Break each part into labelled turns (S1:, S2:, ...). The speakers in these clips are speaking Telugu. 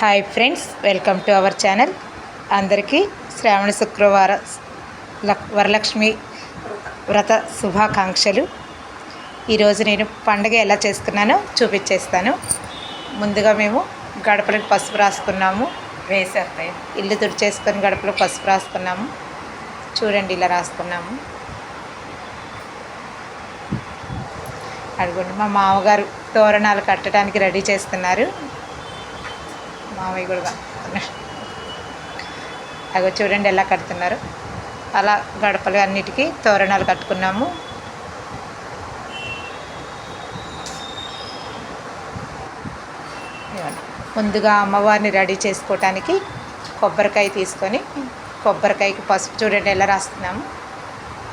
S1: Hi friends welcome to our channel అందరికీ శ్రావణ శుక్రవార లక్ వరలక్ష్మి వ్రత శుభాకాంక్షలు. ఈరోజు నేను పండగ ఎలా చేసుకున్నానో చూపించేస్తాను. ముందుగా మేము గడపలకు పసుపు రాసుకున్నాము.
S2: వేసేస్తాయి.
S1: ఇల్లు తుడిచేసుకొని గడపలో పసుపు రాసుకున్నాము. చూడండి ఇలా రాసుకున్నాము. అడుగుండి మా మామగారు తోరణాలు కట్టడానికి రెడీ చేస్తున్నారు. మామయ్య కూడా అగో చూడండి ఎలా కడుతున్నారు. అలా గడపలు అన్నిటికీ తోరణాలు కట్టుకున్నాము. ముందుగా అమ్మవారిని రెడీ చేసుకోవటానికి కొబ్బరికాయ తీసుకొని కొబ్బరికాయకి పసుపు చూడండి ఎలా రాస్తున్నాము.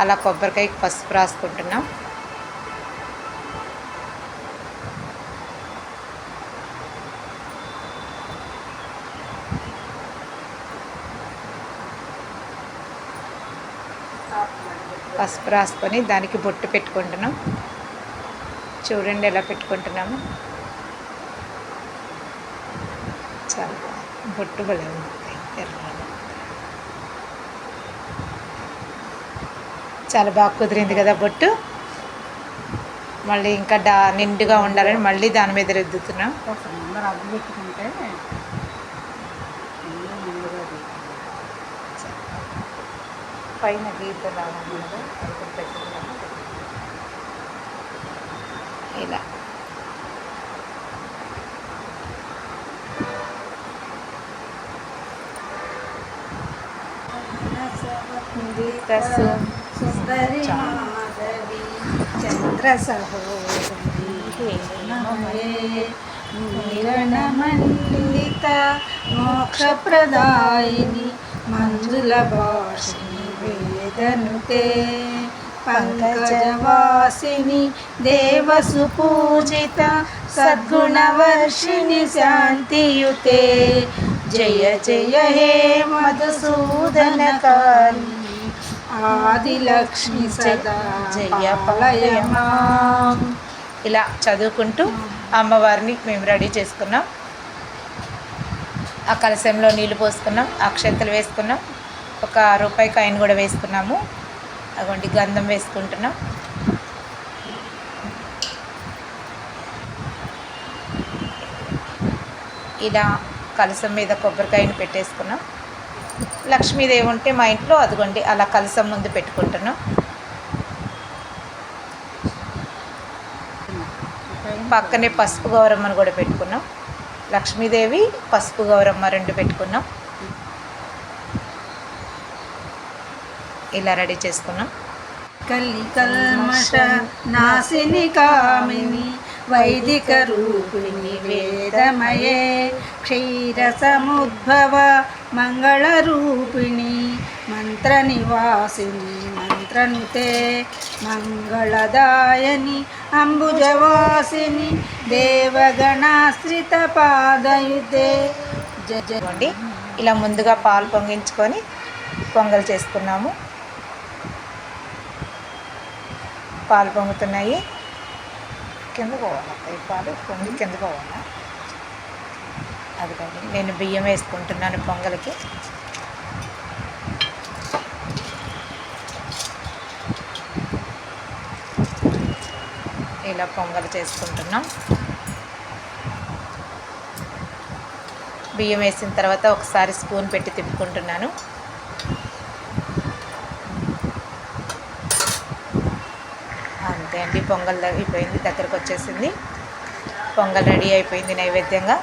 S1: అలా కొబ్బరికాయకి పసుపు రాసుకుంటున్నాం. పసుపు రాసుకొని దానికి బొట్టు పెట్టుకుంటున్నాం. చూడండి ఎలా పెట్టుకుంటున్నాము. చాలా. బొట్టు భలే ఉంది ఎర్రగా. చాలా బాగా కుదిరింది కదా బొట్టు. మళ్ళీ ఇంకా డా నిండుగా ఉండాలని మళ్ళీ దాని మీద రుద్దుతున్నాం.
S2: పెట్టుకుంటే
S1: పైన గీత రావాలి కదా అది కూడా ఇలా.
S2: చంద్ర సహోదరి మోక్ష ప్రదాయిని మంజుల భాషిని వేదనుతే పంకజవాసిని దేవసు పూజిత సద్గుణవర్షిణి శాంతియుతే. జయ జయ హే మధుసూదన కాళి ఆదిలక్ష్మి సదా
S1: జయ
S2: పాలయమా.
S1: ఇలా చదువుకుంటూ అమ్మవారిని మేము రెడీ చేసుకున్నాం. ఆ కలశంలో నీళ్ళు పోసుకున్నాం అక్షంతలు వేసుకున్నాం. ఒక రూపాయి కాయిన్ కూడా వేసుకున్నాము. అటువంటి గంధం వేసుకుంటున్నాం. ఇలా కలసం మీద కొబ్బరికాయని పెట్టేసుకున్నాం. లక్ష్మీదేవి ఉంటే మా ఇంట్లో అదిగోండి అలా కలసం ముందు పెట్టుకుంటున్నాం. పక్కనే పసుపు గౌరమ్మను కూడా పెట్టుకున్నాం. లక్ష్మీదేవి పసుపు గౌరమ్మ రెండు పెట్టుకున్నాం. ఇలా రెడీ చేసుకున్నాం.
S2: కలి కల్మష నాశిని కామిని వైదిక రూపిణి వేదమయే క్షీర సముద్భవ మంగళ రూపిణి మంత్ర నివాసిని మంత్రనుతే మంగళదాయని అంబుజవాసిని దేవగణాశ్రిత పాదయుతే.
S1: ఇదిగోండి ఇలా ముందుగా పాలు పొంగించుకొని పొంగల్ చేసుకున్నాము. పాలు పొంగుతున్నాయి. కింద పోవాలి? ఈ పాలు పొంగి కింద పోవాలా? అదిగోండి నేను బియ్యం వేసుకుంటున్నాను పొంగలికి. ఇలా పొంగల్ చేసుకుంటున్నాం. బియ్యం వేసిన తర్వాత ఒకసారి స్పూన్ పెట్టి తిప్పుకుంటున్నాను. అండి పొంగల్ అయిపోయింది దగ్గరకు వచ్చేసింది. పొంగల్ రెడీ అయిపోయింది నైవేద్యంగా.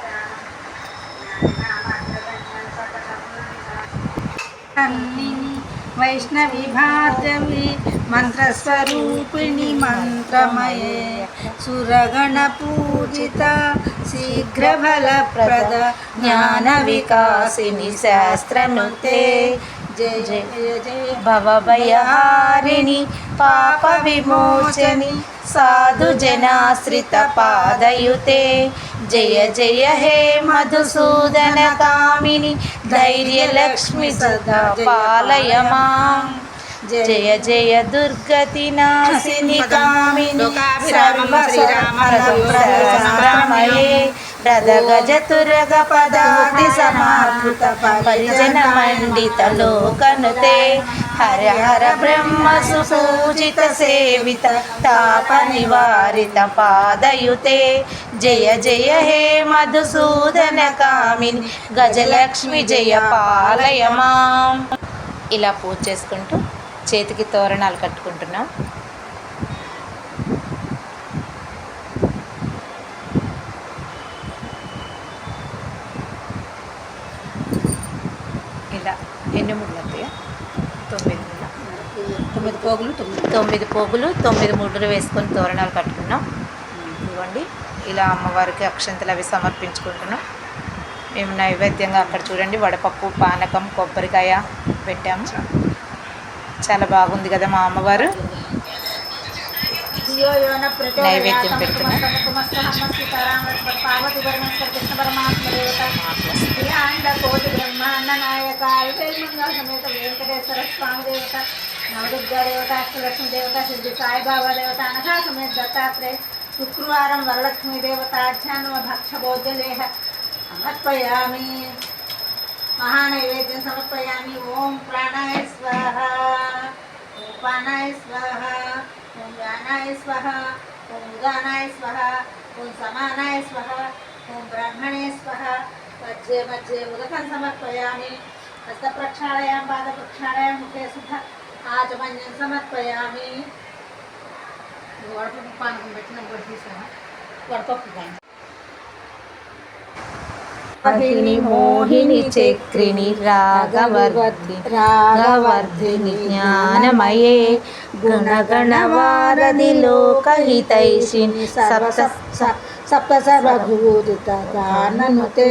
S2: వైష్ణవి భార్గవి మంత్రస్వరూపిణి మంత్రమయే సురగణ పూజిత శీఘ్ర ప్రద జ్ఞాన వికాసిని శాస్త్రనుతే జయ జయ జయ
S1: భవభయహారిణి పాప విమోచని సాధు జనాశ్రిత పాదయుతే జయ జయ హే మధుసూదన కామిని ధైర్యలక్ష్మి సదా పాలయ మాం జయ జయ దుర్గతి నాశిని కామిని సర్వ సహస్రమయే రథ గజ తురగ పదాతి సమావృత పరిజన మండిత లోకనుతే హర హర బ్రహ్మ సుపూజిత సేవిత తాప నివారిత పాదయుతే. జయ జయ హే మధుసూదన కామిని గజలక్ష్మి జయ పాలయమా. ఇలా పూజ చేసుకుంటూ చేతికి తోరణాలు కట్టుకుంటున్నాం ఇలా ఎన్ని ముళ్ళు వస్తాయా తొమ్మిది
S2: తొమ్మిది పోగులు. తొమ్మిది
S1: తొమ్మిది పోగులు తొమ్మిది ముడ్డులు వేసుకొని తోరణాలు కట్టుకున్నాం. ఇవ్వండి ఇలా అమ్మవారికి అక్షంతలు అవి సమర్పించుకుంటున్నాం. మేము నైవేద్యంగా అక్కడ చూడండి వడపప్పు పానకం కొబ్బరికాయ పెట్టాము. చాలా బాగుంది కదా మా అమ్మవారు.
S2: అల్పేమంగళ సమేత వెంకటేశ్వర స్వామి దేవత నవదుర్గా దేవత అష్టలక్ష్మి దేవత సిద్ధి సాయిబాబా దేవత అనఘా సమేత దత్తాత్రేయ శుక్రవారం వరలక్ష్మి దేవత అధ్యాత్మ భక్ష భోజ్యలేహ సమర్పయామి మహానైవేద్యం సమర్పయామి ఓం ప్రాణాయ స్వాహ ఓం పానాయ స్వాహ ఓం వ్యానాయ స్వాహ ఓం ఉదానాయ స్వాహ ఓం సమానాయ స్వాహ ఓం బ్రహ్మణే స్వాహ మధ్య మధ్య ఉదకం సమర్పయామి హస్త ప్రక్షాళయాం పాద ప్రక్షాళయాం ముఖే శుద్ధ ఆచమన్యం సమర్పయామి వడపప్పు పానకం పెట్టిన కూడా తీసాను వడపప్పు పానకం
S1: వాహిని మోహిని చక్రిణి రాగవర్ధి రాగవర్ధిని జ్ఞానమయే గుణగణవారధి లోకహితైషిని సప్త
S2: సప్త సర్వభూత గాననుతే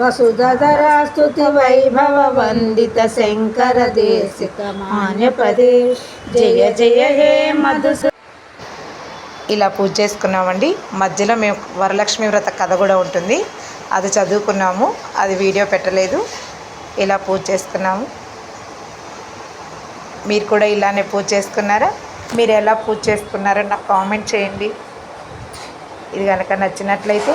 S2: వసుధరాస్తుతి
S1: వైభవ వందిత శంకర దేశిక మాన్యప్రదేశ్ జయ జయ హే మధుసు ఇలా పూజ చేసుకున్నామండి. మధ్యలో మేము వరలక్ష్మి వ్రత కథ కూడా ఉంటుంది. అది చదువుకున్నాము. అది వీడియో పెట్టలేదు. ఇలా పూజ చేసుకున్నాము. మీరు కూడా ఇలానే పూజ చేసుకున్నారా? మీరు ఎలా పూజ చేసుకున్నారో నాకు కామెంట్ చేయండి. ఇది కనుక నచ్చినట్లయితే